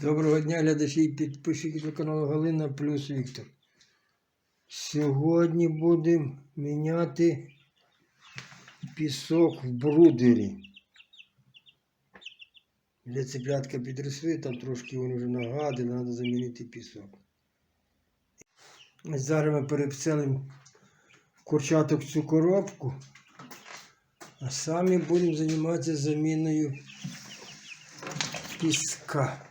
Доброго дня, глядачі і підписчики до каналу Галина плюс Віктор. Сьогодні будемо міняти пісок в брудері. Для цеплятка підросли, там трошки вони вже нагадили, треба замінити пісок. Зараз ми перепцелимо курчаток в цю коробку, а самі будемо займатися заміною піска.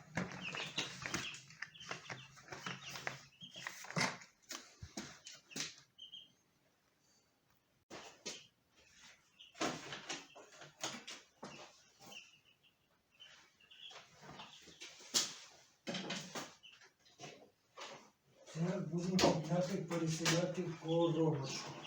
Це будемо купляти переселяти в коробочку. Зараз,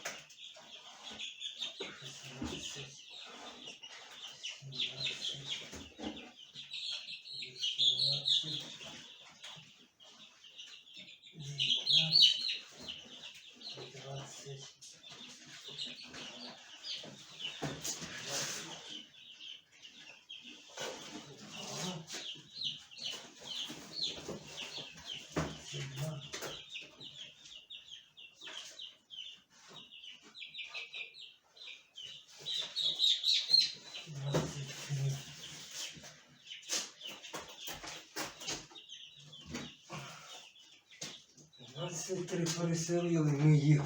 Двадцять три переселили ми їх.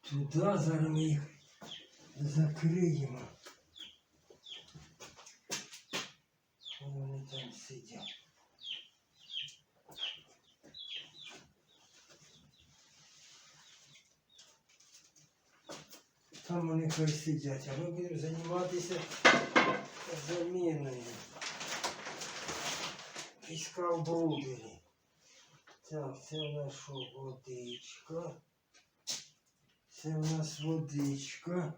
Туди зараз ми їх закриємо. Вони там сидять. Там вони хай сидять, а ми будемо займатися заміною. Піска в брудері. Так, це в нас водичка. Це в нас водичка.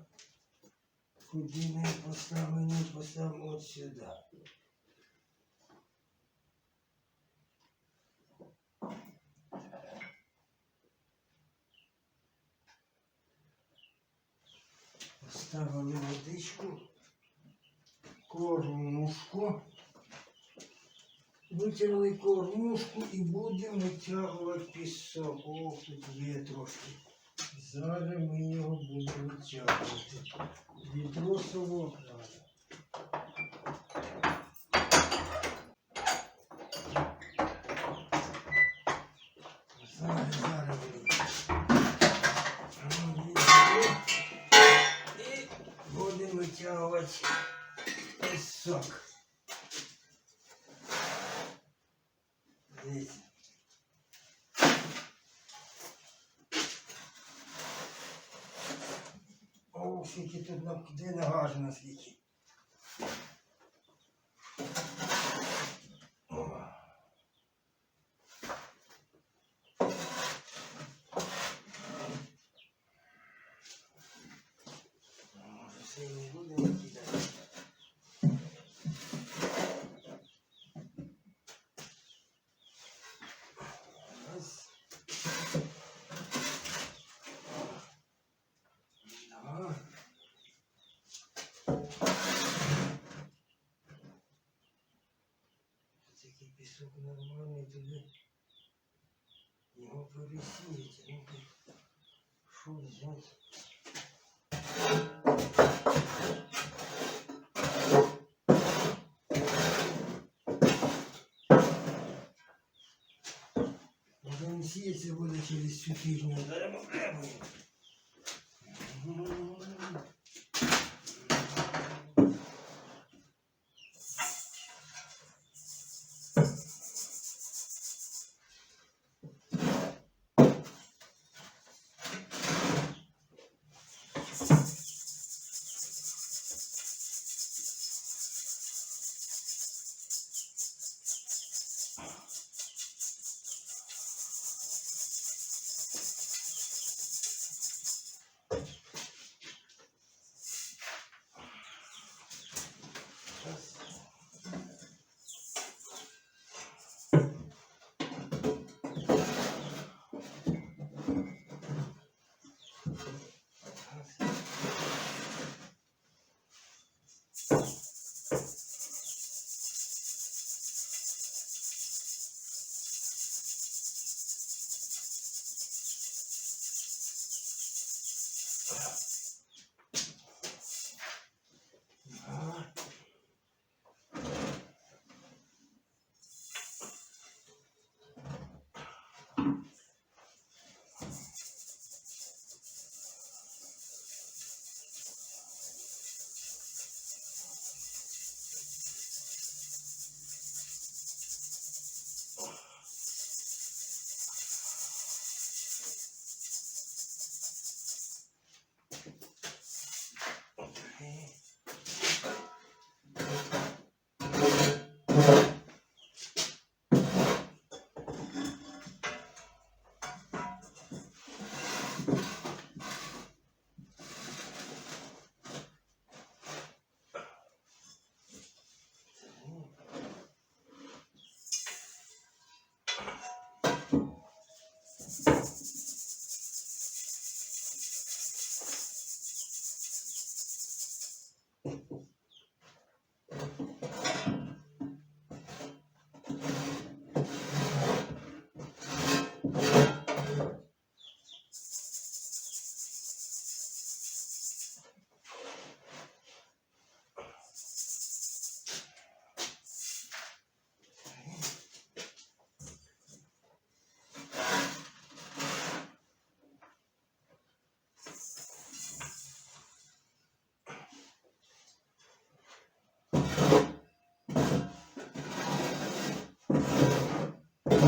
Куди ми поставимо? Поставимо от сюди. Поставили водичку, кормушку. Витягли кормушку і будемо витягувати пісок. О, тут є трошки. Зараз ми його будемо витягувати. Відро совок. Зараз, зараз. І будемо витягувати пісок. Дивіться. О, скільки тут де нагажено скільки. О. Може, все і не буде кидати. Раз. Два. Такий пісок нормальний туди. Його пересіяти. Ну, тут Що взяти? Не сіється буде через цю тижню. Зараз попробуємо. Yeah. Ну,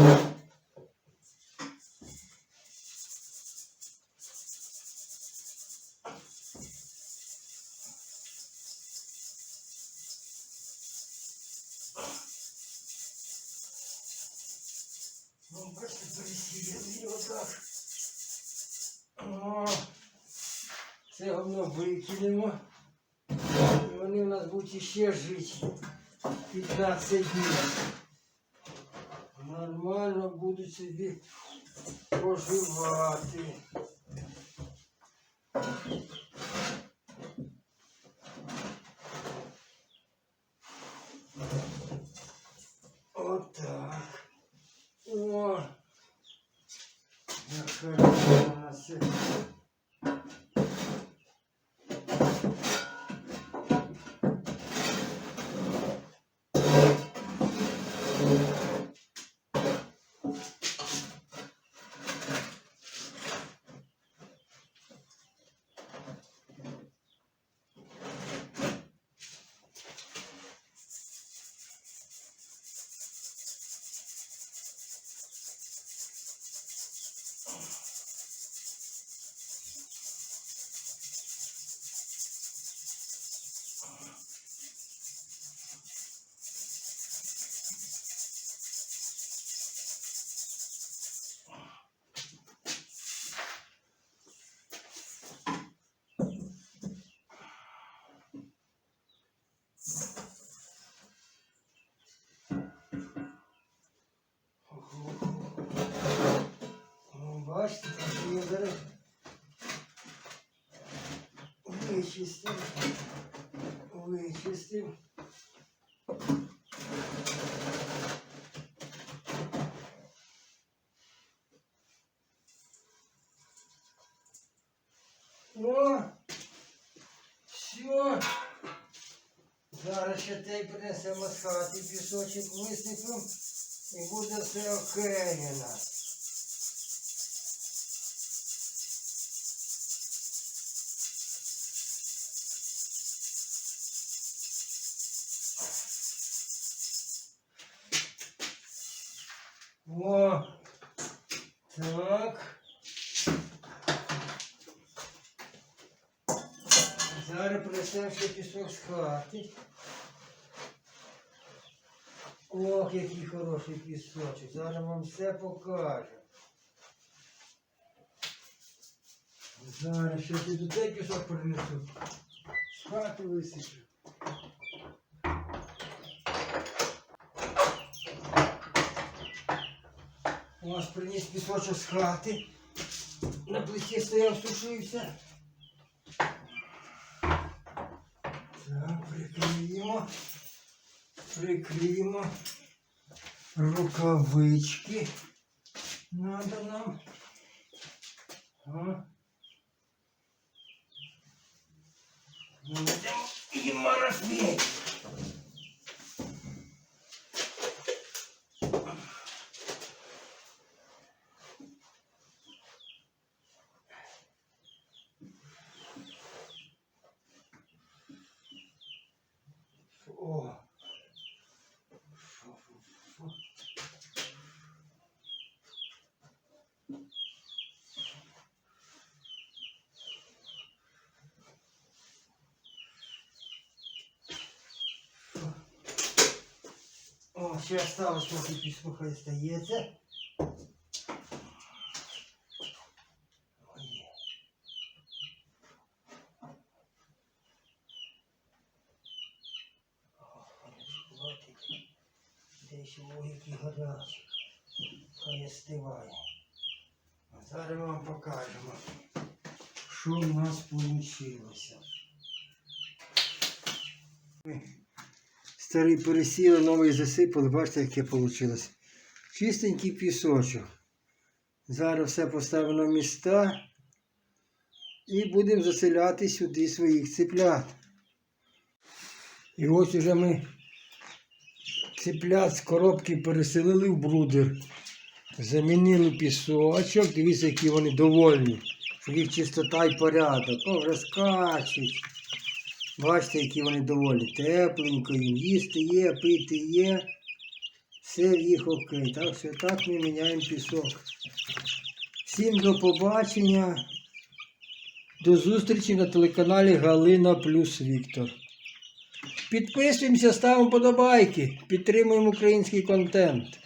бачите, пересіяли отак. О, Це говно викинемо. Вони у нас будуть іще жити 15 днів. Нормально буду собі поживати. Отак. О, Як у. чистив, вичистив. О! Все. Зараз ще той принесемо з хати пісочок висипемо і буде все окремі нас. О, так. Зараз принесемо пісок з хати. Ох, який хороший пісочок. Зараз вам все покажу. Зараз ще піду цей пісок принесу. З хати висиплю. Ось приніс пісочок з хати. На плиті стояв, сушився. Так, приклеїмо. Приклеїмо. Рукавички. Надо нам. О. Будемо і марафет. О, ще осталось трохи піску, хай стається. Ой. Хватить. Де ще вогіки гарячі. Хай. А зараз вам покажемо, що в нас вийшло. Старий пересіли, новий засипали, бачите, яке вийшло. Чистенький пісочок. Зараз все поставимо на міста і будемо заселяти сюди своїх циплят. І ось уже ми циплят з коробки переселили в брудер. Замінили пісочок. Дивіться, які вони довольні. їх чистота і порядок. О, вже скачуть. Бачите, які вони доволі. Тепленько їм їсти є, пити є. Все в їх окей. Так що так ми міняємо пісок. Всім до побачення. До зустрічі на телеканалі Галина плюс Віктор. Підписуємося, ставимо подобайки, підтримуємо український контент.